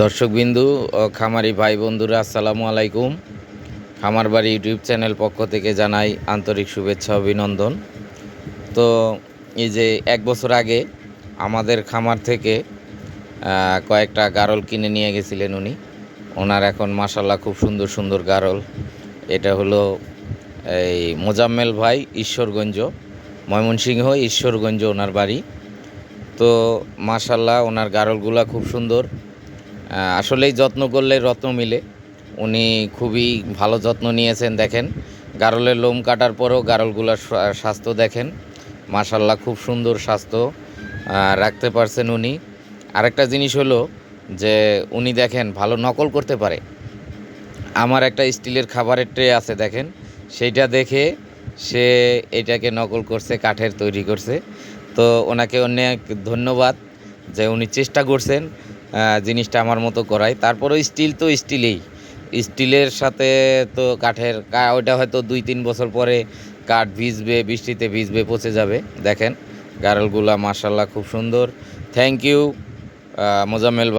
দর্শকবিন্দু ও খামারি ভাই বন্ধুরা, আসসালামু আলাইকুম। খামার বাড়ি ইউটিউব চ্যানেল পক্ষ থেকে জানাই আন্তরিক শুভেচ্ছা, অভিনন্দন। তো এই যে এক বছর আগে আমাদের খামার থেকে কয়েকটা গারল কিনে নিয়ে গেছিলেন উনি। ওনার এখন মাসাল্লাহ খুব সুন্দর সুন্দর গারল। এটা হলো এই মোজাম্মেল ভাই ঈশ্বরগঞ্জ, ময়মনসিংহ ঈশ্বরগঞ্জ ওনার বাড়ি। তো মাশাল্লাহ ওনার গারলগুলা খুব সুন্দর। আসলেই যত্ন করলে রত্ন মিলে। উনি খুবই ভালো যত্ন নিয়েছেন, দেখেন। গারলের লোম কাটার পরেও গারলগুলার স্বাস্থ্য দেখেন। মাশাল্লাহ খুব সুন্দর স্বাস্থ্য রাখতে পারছেন উনি। আরেকটা জিনিস হলো যে, উনি দেখেন, ভালো নকল করতে পারে। আমার একটা স্টিলের খাবারের ট্রে আছে, দেখেন। সেইটা দেখে সে এটাকে নকল করছে, কাঠের তৈরি করছে। তো ওনাকে অনেক ধন্যবাদ যে উনি চেষ্টা করছেন। জিনিসটা আমার মতো করাই। তারপরে স্টিল তো স্টিলেই স্টিলের সাথে তো কাঠের ওইটা হয়তো দুই তিন বছর পরে কাঠ ভিজবে, বৃষ্টিতে ভিজবে, পচে যাবে। দেখেন, গারলগুলা মার্শাল্লাহ খুব সুন্দর। Thank you Mozammel